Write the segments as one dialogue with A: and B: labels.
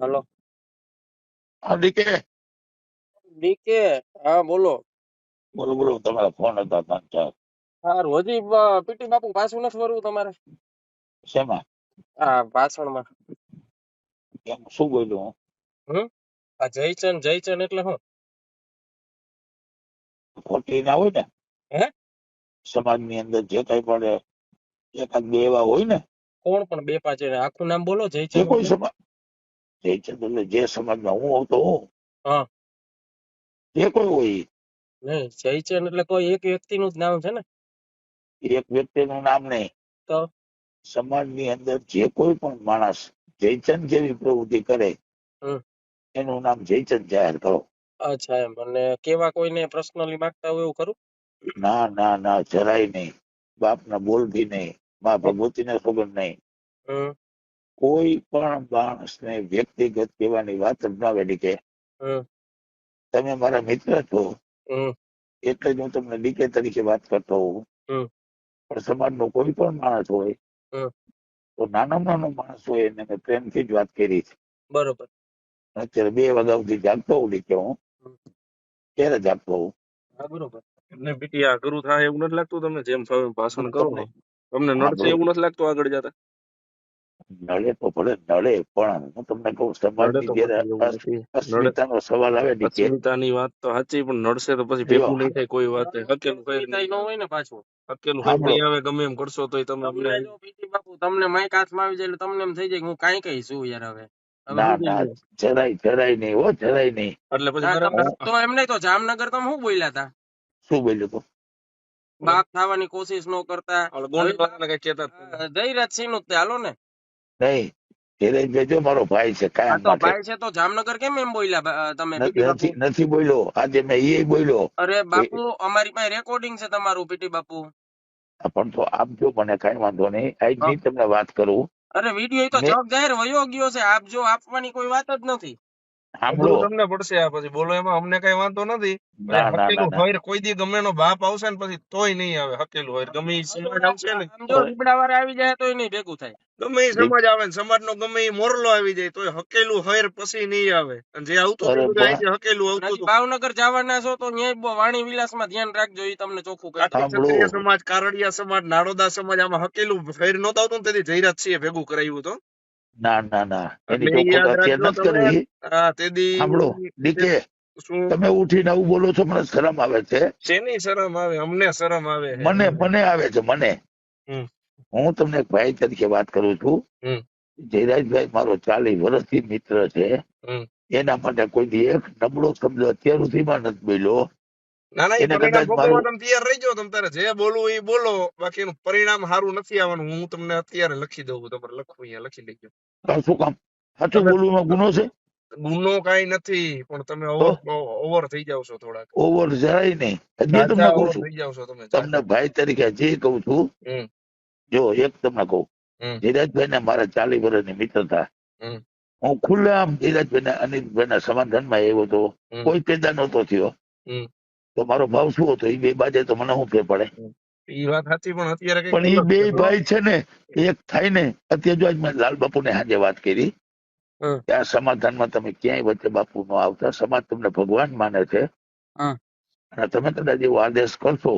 A: હાલો.
B: હા decay
A: decay હા બોલો.
B: બોલો બોલો તમારા ફોન હતા ત્રણ ચાર.
A: સારું હજી પીટી બાપુ પાછું નથી વરવું તમારે?
B: શેમાં?
A: હા ભાષણમાં
B: કેમ શું બોલ્યું હું?
A: આ જયચંદ જયચંદ એટલે શું
B: ખોટી ના હોય ને?
A: હે?
B: સમાજની અંદર જે કઈ પણ એકાદ બે એવા હોય ને?
A: કોણ પણ બે પાંચ આખું નામ બોલો જયચંદ
B: કોઈ સમાજ જયચંદ એટલે જે સમાજમાં હું આવતો હું.
A: હા.
B: જે કોઈ હોય
A: નહીં જયચંદ એટલે કોઈ એક વ્યક્તિનું જ નામ છે ને.
B: એક વ્યક્તિનું નામ નહીં.
A: તો?
B: સમાજની અંદર જે કોઈ પણ માણસ જયચંદ જેવી પ્રવૃત્તિ કરે. એનું નામ જયચંદ જાહેર કરો.
A: અચ્છા એમ અને કેવા કોઈને પર્સનલી માંગતા હોય એવું ખરું?
B: ના ના ના જરાય નહીં. બાપના બોલથી નહીં. મા ભગવતીને ખબર નહીં. કોઈ પણ માણસને વ્યક્તિગત કહેવાની વાત જ ના વેડી કે તમે મારા મિત્ર છો. એટલે જ હું તમને ડીકે તરીકે વાત કરતો હોઉં. પણ સમાજનો કોઈ પણ માણસ હોય તો નાનો નાનો માણસ હોય એને મેં પ્રેમથી જ વાત કરી છે.
A: બરોબર.
B: અત્યારે બે વાગ્યા સુધી જાગતો હોઉં ડીકે હું. ક્યારે જાગતો હોઉં.
A: બરોબર.
C: એમને બીટી આ ગુરુ થાય એવું નથી લાગતું તમને? જેમ ભાષણ કરો ને. તમને નડશે એવું નથી લાગતું આગળ જતા?
B: નડે તો ભલે નળે પણ હું તમને કહું સમાજની જયારે અસ્મિતાનો સવાલ આવે ડીકે
C: અસ્મિતાની વાત તો સાચી પણ નડશે તો પછી ભેગું નહીં થાય કોઈ વાત. હકેલું કઈ
A: ન હોય ને પાછું.
C: હકેલું આવે ગમે એમ કરશો તો તમે
A: તમને
C: અમને.
A: બાપુ તમને માઈક હાથમાં આવી જાય એટલે તમને એમ થઈ જાય હું કાંઈ કઈ છું યાર હવે.
B: ના ના જરાય જરાય નહીં હો જરાય નહીં.
C: એટલે પછી
A: ના, તો એમ નહીં તો જામનગર તમે શું બોલ્યા હતા
B: શું બોલ્યું તું?
A: બાપ થવાની કોશિશ ન કરતા.
C: ઓલા ગોંડલ વાળાને કઈ કહેતા જ નહીં.
A: જયરાજ સિંહનું હાલો ને.
B: નહીં ધીરજભાઈ જો મારો ભાઈ છે કાયમ
A: તો ભાઈ છે તો જામનગર કેમ એમ બોલ્યા તમે
B: નથી નથી બોલ્યો. આજે મેં એ બોલ્યો.
A: અરે બાપુ અમારી પાસે રેકોર્ડિંગ છે તમારું પીટી બાપુ.
B: પણ તો આપજો મને કઈ વાંધો નહીં. આજની તમને વાત કરું.
A: અરે વીડિયો તો જવાબ જાહેર વયો ગયો છે. આપ જો આપવાની કોઈ વાત જ નથી.
B: સાંભળો
C: તમને પડશે આ પછી. બોલો એમાં અમને કઈ વાંધો નથી. પણ
B: ના ના ના
C: હકેલું હોય કોઈ દી ગમે નો બાપ આવશે ને પછી તોય નહીં આવે. હકેલું હોય ગમે ઈ સમાજ આવશે ને.
A: આમ જો રીબડા વાળા આવી જાય તોય નહીં ભેગું થાય.
C: ગમે ઈ સમાજ આવે ને સમાજનો ગમે ઈ મોરલો આવી જાય તોય હકેલું હોય પછી નહીં આવે. અને જે આવતું હકેલું આવતું
A: ભાવનગર જવાના છો તો ન્યાય વાણી વિલાસમાં ધ્યાન રાખજો એ તમને ચોખ્ખું કહી.
C: સમાજ કારડિયા સમાજ નાડોદા સમાજ આમાં હકેલું ફેર નહોતું આવતું ને તેથી જયરાજ સિંહે ભેગું કરાવ્યું હતું.
B: ના ના ના. એની ચોખવટ અત્યારે નથી કરવી સાંભળો ડીકે તમે ઉઠીને આવું બોલો છો મને શરમ આવે છે.
C: શેની શરમ આવે? અમને શરમ આવે
B: મને મને આવે છે મને. હું તમને એક ભાઈ તરીકે વાત કરું છું. જયરાજભાઈ મારો ચાલીસ વર્ષથી મિત્ર છે. એના માટે કોઈ દી એક નબળો શબ્દ અત્યાર સુધીમાં નથી બોલ્યો.
C: ના ના એ પરિણામ ભોગવવા તમે તૈયાર રહી જાઓ તમે તારે. જે બોલવું એ બોલો બાકી એનું પરિણામ સારું નથી આવવાનું. હું તમને અત્યારે લખી દઉં તમારે લખવું અહીંયા લખી લેજો
B: શું કામ? સાચું બોલવામાં ગુનો છે?
C: ગુનો કઈ નથી પણ તમે ઓવર થઈ જાવ છો થોડાક.
B: ઓવર જરાય નહીં. હજી તમને કહું છું.
C: થઈ જાવ છો તમે
B: તમને ભાઈ તરીકે જે કહું છું જો એક તમને કહું. ધીરજભાઈ ને મારા ચાલીસ વર્ષની મિત્રતા. હું ખુલ્લેઆમ ધીરજભાઈ ને અનિલભાઈ ના સમાધાનમાં આવ્યો એવો
C: તો
B: કોઈ પેદા નહોતો થયો. તો મારો ભાવ શું હતો? એ બે બાજે તો મને શું ફેર પડે?
C: એ વાત સાચી પણ અત્યારે
B: પણ એ બે ભાઈ છે ને એક થાય ને અત્યારે જો આજ મેં લાલ બાપુ ને હાજે વાત કરી કે આ સમાધાનમાં તમે ક્યાંય વચ્ચે બાપુ નો આવતા સમાજ તમને ભગવાન માને છે. અને તમે કદાચ એવો આદેશ કરશો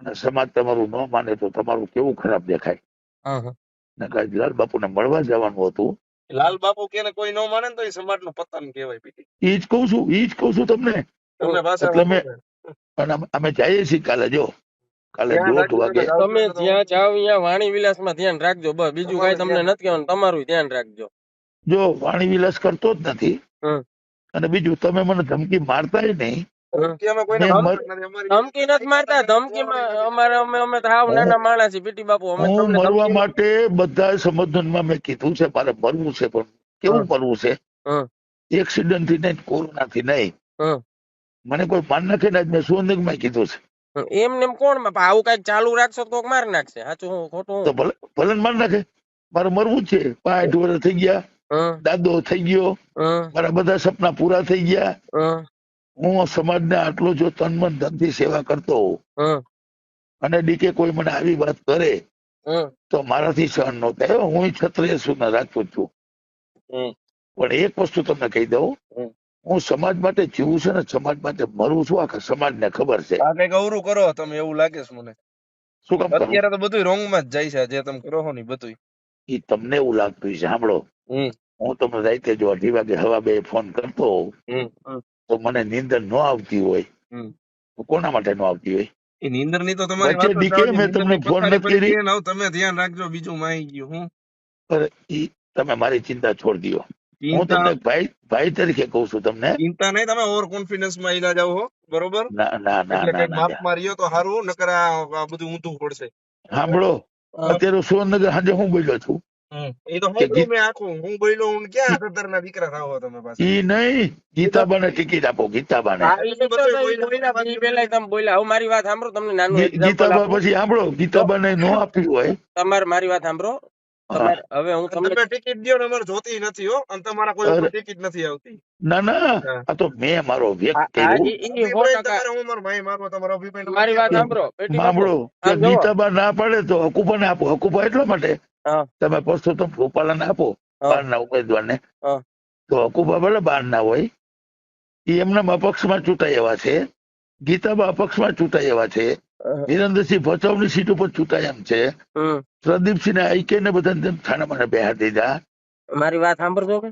B: અને સમાજ તમારું ન માને તો તમારું કેવું ખરાબ દેખાય?
A: હા, હા.
B: ને કાંઈ લાલ બાપુને મળવા જવાનું હતું.
C: લાલ બાપુ કે ને કોઈ ન માને તો એ સમાજનું પતન કહેવાય પીટી.
B: ઈ જ કહું છું ઈ જ કહું છું તમને એટલે મેં- અને અમે- જઈએ છીએ કાલે જો કાલે દોઢ વાગે
A: તમે જ્યાં જાઓ ત્યાં વાણી વિલાસમાં ધ્યાન રાખજો બસ બીજું
C: તમારું
A: કઈ તમને
C: ધ્યાન
A: નથી કહેવાનું તમારું ધ્યાન રાખજો
B: જો વાણી વિલાસ કરતો જ નથી અને બીજું તમે મને ધમકી નહીં
C: મારતા નથી. અમારી
A: ધમકી નથી મારતા ધમકી અમારે અમે અમે તો હાવ નાના માણસ છીએ પીટી બાપુ અમે
B: હું
A: તમને
B: મરવા માટે બધા સંબોધનમાં મેં કીધું છે મારે મરવું છે પણ કેવું મરવું છે. એક્સિડન્ટથી નહીં કોરોના થી નહીં. મને કોઈ પાન નાખે ને આજ મેં સુવર્ણમાં કીધું છે?
A: એમ ને કોણ? આવું કંઈક ચાલુ રાખશો તો માર નાખશે. સાચું ખોટું
B: તો ભલે ભલે માર નાખે. મારે મરવું જ છે. પાંઠ વર્ષ થઈ ગયા. દાદો થઈ ગયો. મારા બધા સપના પૂરા થઈ ગયા.
A: હું
B: હું સમાજને આટલો જો તન મન ધનથી સેવા કરતો અને ડીકે કોઈ મને આવી વાત કરે તો મારાથી સહન ન થાય. હું છત્રીય સુના રાખતો રાજપૂત છું. પણ એક વસ્તુ તમને કહી દઉં. હું સમાજ માટે જીવું છું ને સમાજ માટે મરું છું આખા સમાજને ખબર છે.
C: આ કંઈક અવરું કરો તમે એવું લાગે છે મને.
B: શું કામ
C: અત્યારે તો બધું રોંગમાં જ જાય છે જે તમે કરો છો ને બધું
B: એ તમને એવું લાગતું છે સાંભળો. હું તમને રાતે જો અઢી વાગે હવા બે ફોન કરતો તો મને નીંદર ન આવતી હોય. તો કોના માટે ન આવતી હોય?
C: એ નીંદરની તો તમારી વાત
B: મેં તમને ફોન કરી.
C: ને તમે ધ્યાન રાખજો બીજું માઈ ગયું હું
B: ઈ તમે મારી ચિંતા છોડી દો હું તમને ભાઈ ભાઈ તરીકે કહું છું તમને.
C: ચિંતા નહીં તમે ઓવર કોન્ફિડન્સમાં ઈલા જાવ હો બરોબર?
B: ના ના ના
C: એટલે માપ તો સારું નકર આ બધું ઊંધું પડશે.
B: સાંભળો અત્યારે સુરેન્દ્રનગર સાંજે હું બોલ્યો છું?
C: એ તો
B: કે
C: મેં આખું. હું બોલ્યો હું ક્યાં સત્તર ના દીકરા થાવો તમે પાછા?
B: ઈ નહીં ગીતાબાને ટિકિટ આપો ગીતાબાને.
C: બધું બોલ્યા,
A: તમે હવે મારી વાત સાંભળો તમને નાનું
B: ગીતાબા. પછી સાંભળો ગીતાબાને નો આપ્યું હોય.
A: તમારે મારી વાત સાંભળો. હવે હું તમને
C: ટિકિટ દો ને અમારે જોતી નથી હો અને તમારા કોઈ ટિકિટ નથી આવતી.
B: ના ના આ તો મેં મારો વ્યક્ત
C: મારો
A: વાત સાંભળો
B: સાંભળો. ગીતાબા ના પાડે તો હકુપાને આપો. હકુપા એટલા માટે. તમે પરસોત્તમ રૂપાલાને આપો
A: હા.
B: બહારના ઉમેદવાર
A: ને
B: તો હકુપા ભલે બહાર ના હોય એ એમના અપક્ષમાં ચૂંટાઈ એવા છે. ગીતાબા અપક્ષમાં ચૂંટાઈ એવા છે.
A: હા.
B: વિરેન્દ્રસિંહ ભચાઉની સીટ ઉપર ચૂંટાય એમ છે. પ્રદીપસિંહ ને આઈકે ને બધા છાના મને બેહાર દીધા.
A: મારી વાત સાંભળશો કે?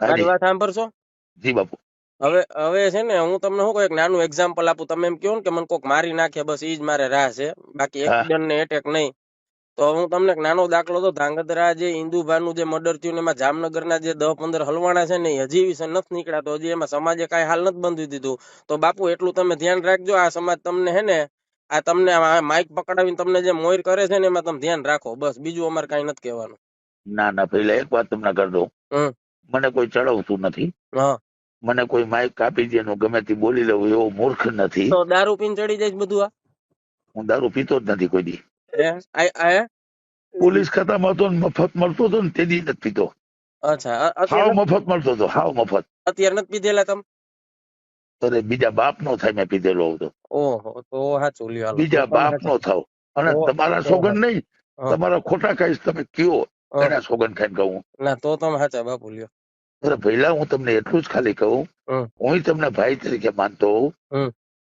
A: મારી વાત સાંભળશો?
B: જી બાપુ.
A: હવે હવે છે ને હું તમને શું કહું એક નાનું એક્ઝામ્પલ આપું. તમે એમ કહો ને કે મને કોક મારી નાખે બસ ઈ જ મારે રાહ છે. બાકી. એક્સિડન્ટ ને એટેક નહીં. તો હું તમને એક નાનો દાખલો તો ધાંગધ્રા જે ઇન્દુભાનું જે મર્ડર થયું એમાં જામનગરના જે દસ પંદર હલવાણા છે ને હજી વિશે નથી નીકળ્યા તો હજી એમાં સમાજે કાંઈ હાલ નથી બંધી દીધું. તો બાપુ એટલું તમે ધ્યાન રાખજો. આ સમાજ તમને હે ને આ તમને માઇક પકડાવીને તમને જે મોર કરે છે ને એમાં તમે ધ્યાન રાખો. બસ બીજું અમારે કાંઈ નથી કહેવાનું.
B: ના ના પેલા એક વાત તમને કરી દઉં. મને કોઈ ચડાવતું નથી. મને કોઈ માઇક કાપી દે ગમે તે બોલી લેવું એવો મૂર્ખ નથી.
A: તો દારૂ પીને ચડી જાય બધું આ?
B: હું દારૂ પીતો જ નથી કોઈ દી? પોલીસ ખાતામાં હતો ને મફત મળતો હતો ને તે દી નથી પીતો
A: અચ્છા
B: હાવ મફત મળતો હતો હાવ મફત.
A: અત્યારે નથી પીધેલા તમે?
B: અરે બીજા બાપ નો થાય મેં પીધેલો હતો.
A: ઓહો તો સાચું લ્યો
B: બીજા બાપ નો થાવ. અને તમારા સોગન નહીં તમારા ખોટા કહીશ તમે કયો એના સોગન ખાઈને કહું
A: ના તો તમે સાચા બાપુ લ્યો.
B: અરે પહેલા હું તમને એટલું જ ખાલી કહું હું. તમને ભાઈ તરીકે માનતો હોઉં.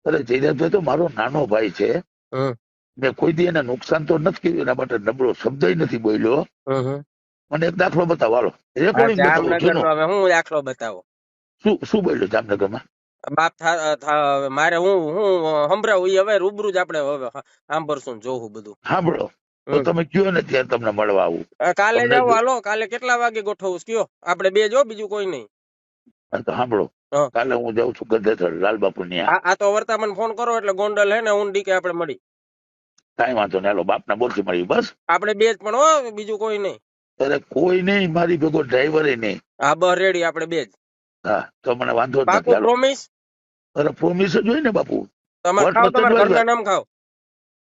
B: અરે જયરાજભાઈ તો મારો નાનો ભાઈ છે. મેં કોઈ દી એને નુકસાન તો નથી કર્યું એના માટે નબળો શબ્દ નથી બોલ્યો. મને એક દાખલો બતાવો હાલો. રેકોર્ડિંગ બતાવો.
A: હું દાખલો બતાવો.
B: શું શું બોલ્યો જામનગરમાં?
A: બાપ થા- થા- મારે હું હું સંભળાવું ઈ હવે રૂબરૂ જ આપણે હવે સાંભળશું જોવું બધું.
B: સાંભળો. તો તમે કયો ને ત્યાં તમને મળવા આવું?
A: કાલે જાવ હાલો કાલે કેટલા વાગે ગોઠવું કયો? આપણે બે જો બીજું કોઈ નહીં.
B: તો સાંભળો.
A: હા.
B: કાલે હું જાઉં છું ગધેથર લાલબાપુ ની
A: આ આ તો વર્તા મને ફોન કરો એટલે ગોંડલ હે ને ઊંડી કે આપણે મળી.
B: કાંઈ વાંધો નહીં હાલો બાપના બોલથી મળી બસ.
A: આપણે બે જ પણ હો બીજું કોઈ નહીં.
B: અરે કોઈ નહીં મારી ભેગો ડ્રાઈવર નહીં.
A: હા બસ રેડી આપણે બે જ.
B: હા તો મને વાંધો જ નથી
A: પ્રોમિસ
B: અરે પ્રોમિસ જ હોય ને બાપુ.
A: તમારે ખાવ તમારા ઘરના નામ ખાવ.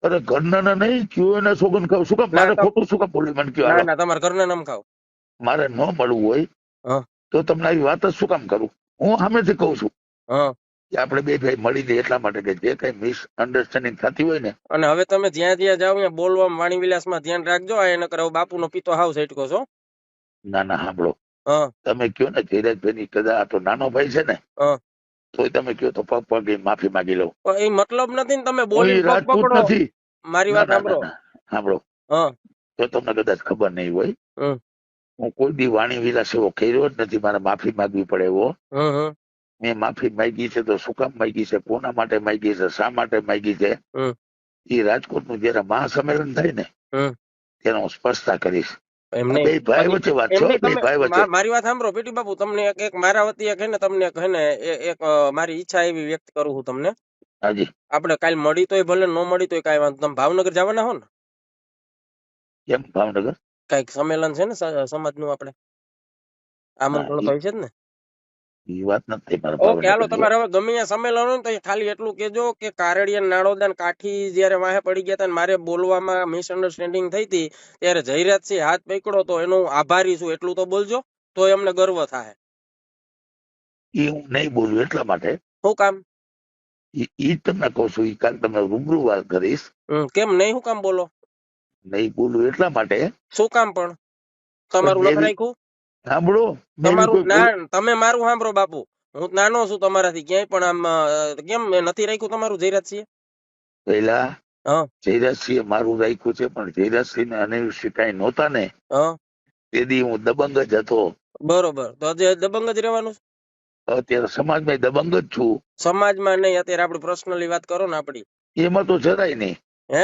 B: અરે ઘરના ના નહીં કયો એના સોગન ખાવ. શું કામ મારે ખોટું શું કામ બોલ્યું મને કયો
A: ના ના તમારા ઘરના નામ ખાવ.
B: મારે ન મળવું હોય
A: હા.
B: તો તમને આવી વાત જ શું કામ કરું? હું સામેથી કહું છું.
A: હા.
B: આપણે બે ભાઈ મળી લઈએ એટલા માટે કે જે કઈ મિસ અન્ડરસ્ટેન્ડિંગ થતી હોય ને
A: અને હવે તમે જ્યાં જ્યાં જાઓ ત્યાં બોલવામાં વાણી વિલાસમાં ધ્યાન રાખજો. આ એને કરે બાપુનો પિતો હાવ સેટકો છો
B: ના ના સાંભળો. તમે કયો ને ધીરજભાઈ ની કદા આ તો નાનો ભાઈ છે ને તો તમે કયો તો પગ પગ માફી માંગી લઉં
A: એ મતલબ નથી ને તમે બોલી
B: પગ પકડો. નથી.
A: મારી વાત સાંભળો.
B: સાંભળો. તો તમને કદાચ ખબર નહીં હોય. હું કોઈ દી વાણી વિલાસ એવો કર્યો જ નથી. મારે માફી માંગવી પડે એવો. મેં માફી માંગી છે તો શું કામ માંગી છે? કોના માટે માંગી છે? શા માટે માંગી છે? એ રાજકોટનું જયારે મહાસંમેલન થાય ને તેનો હું સ્પષ્ટતા કરીશ. ભાઈ વચ્ચે વાત છે? ભાઈ વચ્ચે?
A: મારી વાત સાંભળો પેટી બાપુ તમને એક એક મારા વતી એક હે ને તમને એક ને એક મારી ઈચ્છા એવી વ્યક્ત કરું છું તમને.
B: હાજી.
A: આપણે કાલ મળી તોય ભલે ન મળી તોય કાઈ વાંધો તમે ભાવનગર જવાના હો ને?
B: કેમ? ભાવનગર?
A: કંઈક સંમેલન છે ને સમાજનું આપણે? આમંત્રણ હોય છે ને.
B: એ વાત નથી
A: ઓકે હાલો તમારે હવે ગમે ત્યાં સંમેલન હોય તો ખાલી એટલું કેજો કે કારડિયા નાળોદા ને કાઠી જયારે વાહે પડી ગયા હતા મારે બોલવામાં મિસઅન્ડરસ્ટેન્ડિંગ થઈ હતી ત્યારે જયરાજસિંહ હાથ પકડો તો એનો હું આભારી છું એટલું તો બોલજો તો એમને ગર્વ થાય.
B: એ હું નહીં બોલું એટલા માટે.
A: શું કામ?
B: ઈ તમને કહું છું ઈ કાલ તમને રૂબરૂ વાત કરીશ.
A: કેમ નહીં શું કામ બોલો?
B: નહીં બોલું એટલા માટે.
A: શું કામ પણ? તમારું લખ રાખ્યું
B: સાંભળો
A: તમારું ના તમે મારું સાંભળો બાપુ. હું નાનો છું તમારાથી ક્યાંય પણ આમ કેમ નથી રાખ્યું તમારું જયરાજસિંહ? પેલા
B: જયરાજસિંહે મારું રાખ્યું છે પણ જયરાજસિંહ ને અને કઈ નહોતા ને. તેથી હું દબંગ જ હતો.
A: બરોબર. તો આજે દબંગ જ રહેવાનું અત્યારે
B: અત્યારે સમાજમાં દબંગ જ છું.
A: સમાજમાં નહીં અત્યારે આપણે પર્સનલી વાત કરો ને આપડી
B: એમાં તો જરાય નહીં.
A: હે?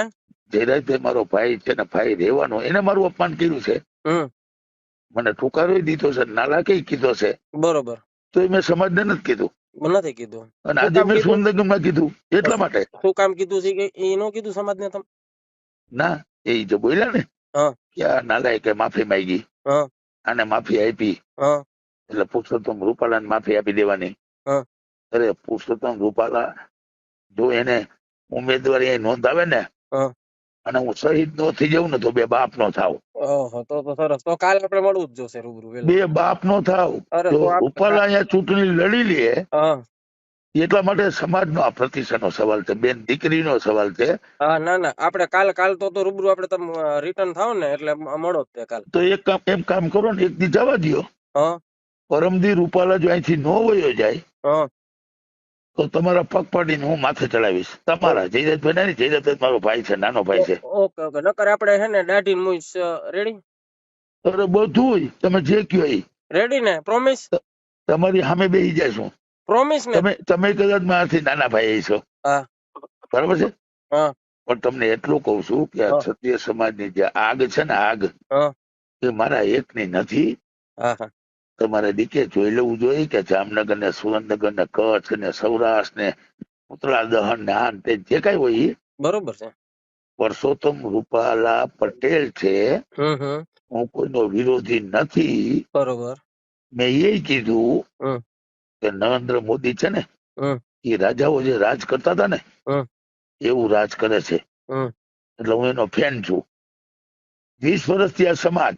B: જયરાજ મારો ભાઈ છે ને ભાઈ રહેવાનો એને મારું અપમાન કર્યું છે.
A: હમ.
B: મને ઠુકારો દીધો છે નાલાકી કીધો છે.
A: બરોબર.
B: તો એ મેં સમાજને નથી કીધું.
A: નથી કીધું.
B: અને આજે મેં? સુંદરગમાં કીધું એટલા માટે.
A: શું કામ કીધું છે કે એનો કીધું સમાજને તમે?
B: ના એ જે બોલ્યા ને. કે આ નાલાયકે માફી માંગી. આને માફી આપી. એટલે પુરુષોત્તમ રૂપાલા ને માફી આપી દેવાની. અરે પુરુષોત્તમ રૂપાલા જો એને ઉમેદવારી નોંધાવે ને. અને હું શહીદ નો થઈ જાઉં ને તો બે બાપ નો થાવ.
A: તો તો સરસ. તો કાલ આપણે મળવું જ જોશે રૂબરૂ
B: બે બાપ નો થાવ. ઉપર અહીંયા ચૂંટણી લડી લે.
A: હા.
B: એટલા માટે સમાજનો આ પ્રતિષ્ઠાનો સવાલ છે. બેન દીકરીનો સવાલ છે.
A: હા ના ના. આપણે કાલ કાલ તો તો રૂબરૂ આપણે તમે રિટર્ન થાવ ને એટલે મળો જ તે કાલ.
B: તો એક કામ એમ કામ કરો ને એક દી જવા દો
A: હા.
B: પરમદી રૂપાલા જો અહીંથી નો વયો જાય
A: હા.
B: તો તમારા પગ પાડીને હું માથે ચડાવીશ. તમારા જયરાજભાઈ નહીં જયરાજ મારો ભાઈ છે નાનો ભાઈ છે.
A: Okay okay. નકર આપણે હે ને દાઢી મુઈશ રેડી?
B: અરે બધું તમે જે કયો એ.
A: રેડી ને? પ્રોમિસ
B: તમારી સામે બેહી જઈશું
A: પ્રોમિસ ને?
B: તમે તમે કદાચ મારાથી નાના ભાઈ છો
A: હા.
B: બરાબર છે?
A: હા.
B: પણ તમને એટલું કહું છું કે આ ક્ષત્રિય સમાજની જે આગ છે ને આગ એ મારા એકની નથી.
A: હા હા.
B: તમારે દીકે જોઈ લેવું જોઈએ કે જામનગર ને સુરેન્દ્રનગર ને કચ્છ ને સૌરાષ્ટ્ર ને પુતળા દહન ને આ તે જે કઈ હોય
A: બરોબર છે.
B: પરસોત્તમ રૂપાલા પટેલ છે. હું કોઈનો વિરોધી નથી.
A: બરોબર.
B: મેં એ કીધું કે નરેન્દ્ર મોદી છે ને એ રાજાઓ જે રાજ કરતા હતા ને એવું રાજ કરે છે. એટલે હું એનો ફેન છું. વીસ વર્ષથી આ સમાજ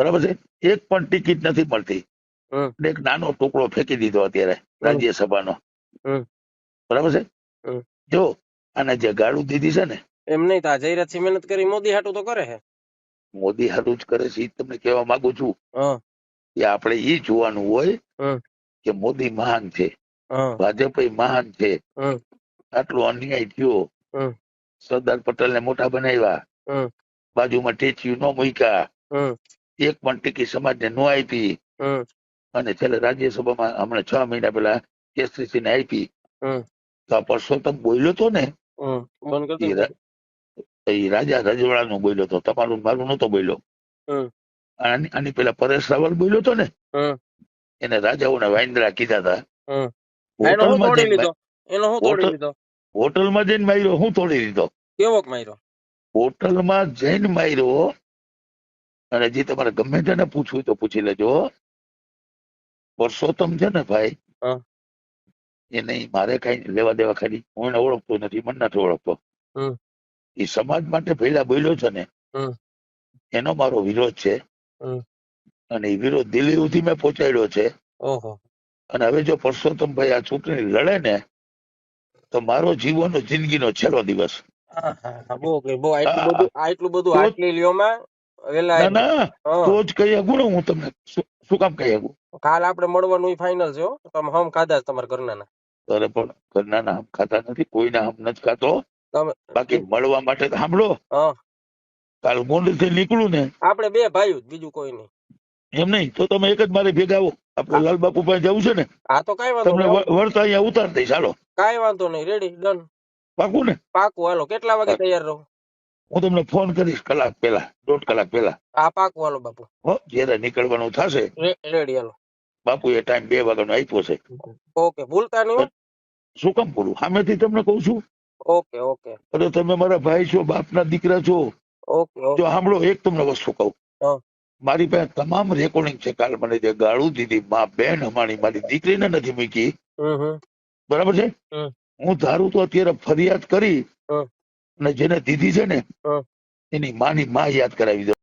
B: બરાબર છે? એક પણ ટિકિટ નથી મળતી. એક નાનો ટુકડો ફેંકી દીધો અત્યારે રાજ્યસભાનો. બરાબર છે? જો અને જે ગાળું દીધી છે ને
A: એમ નહીં તા જયરાજસિંહ મહેનત કરી મોદી હાટું તો કરે છે
B: મોદી હાટું જ કરે છે તમને કહેવા માંગુ છું. કે આપણે ઈ જોવાનું હોય કે મોદી મહાન છે. ભાજપ મહાન છે. આટલો અન્યાય થયો. સરદાર પટેલ ને મોટા બનાવ્યા. બાજુમાં ટેચ્યુ ન મૂક્યા. એક પણ ટીકી સમાજને ન આપી. અને છેલ્લે રાજ્યસભામાં હમણાં છ મહિના પહેલા કેસરીસી ને આપી તો આ પરસોત્તમ બોલ્યો તો ને? એ રાજા રજવાડાનું બોલ્યો તો. તમારું મારું નતો બોલ્યો. આની પેલા પરેશ રાવલ બોલ્યો તો ને? એને રાજાઓને વાઇન્દ્રા કીધા હતા હોટલમાં જઈને માર્યો. હું તોડી દીધો
A: કેવો માર્યો?
B: હોટલમાં જઈને માર્યો. અને જે તમારે ગમે તેને પૂછવું તો પૂછી લેજો પરસોત્તમ છે ને ભાઈ? એ નહીં મારે કઈ લેવા દેવા ખાલી. હું એને ઓળખતો નથી મને નથી ઓળખતો. એ સમાજ માટે પહેલા બોલ્યો છે ને એનો મારો વિરોધ છે.
A: હમ.
B: અને એ વિરોધ દિલ્હી સુધી મેં પહોંચાડ્યો છે. અને હવે જો પરસોત્તમ ભાઈ આ ચૂંટણી લડે ને તો મારો જીવનનો જિંદગીનો છેલ્લો દિવસ.
A: બહુ બહુ આટલું બધું આટલું બધું આટલી લ્યોમાં વેલા
B: ના ના તો જ કહી શકું ને હું તમને. શું શું કામ કહી શકું
A: કાલ આપણે મળવાનું ફાઇનલ છે. તમે હમ ખાધા તમારા ઘરના
B: અરે પણ ઘરના નામ ખાતા નથી કોઈના હમ નથી ખાતો.
A: તમે
B: બાકી મળવા માટે તો સાંભળો. કાલ ગોંડલથી નીકળું ને.
A: આપણે બે ભાઈ બીજું કોઈ નહીં.
B: એમ નહીં તો તમે એક જ મારે ભેગા આવો. આપણે લાલબાપુ પાસે જવું છે ને.
A: હા તો કઈ વાંધો
B: તમને વળતા અહીંયા ઉતાર દઈશ હાલો.
A: કઈ વાંધો નહીં રેડી ડન
B: પાકું ને?
A: પાકું હાલો કેટલા વાગે તૈયાર રહો?
B: હું તમને ફોન કરીશ કલાક પહેલા દોઢ કલાક પહેલા.
A: હા પાકું હાલો બાપુ.
B: હો જયારે નીકળવાનું થશે
A: રેડી હાલો.
B: બાપુ એ ટાઈમ બે વાગ્યાનો આપ્યો છે.
A: ઓકે ભૂલતા નહીં
B: શું કામ બોલું સામેથી તમને કહું છું.
A: Okay okay.
B: અરે તમે મારા ભાઈ છો બાપના દીકરા છો.
A: ઓકે
B: જો સાંભળો એક તમને વસ્તુ કહું. મારી પાસે તમામ રેકોર્ડિંગ છે. કાલ મને જે ગાળું દીધી મા બેન અમારી મારી દીકરીને નથી મૂકી. બરાબર છે? હું ધારું તો અત્યારે ફરિયાદ કરી. અને જેને દીધી છે ને
A: એની
B: એની માની માં યાદ કરાવી દો.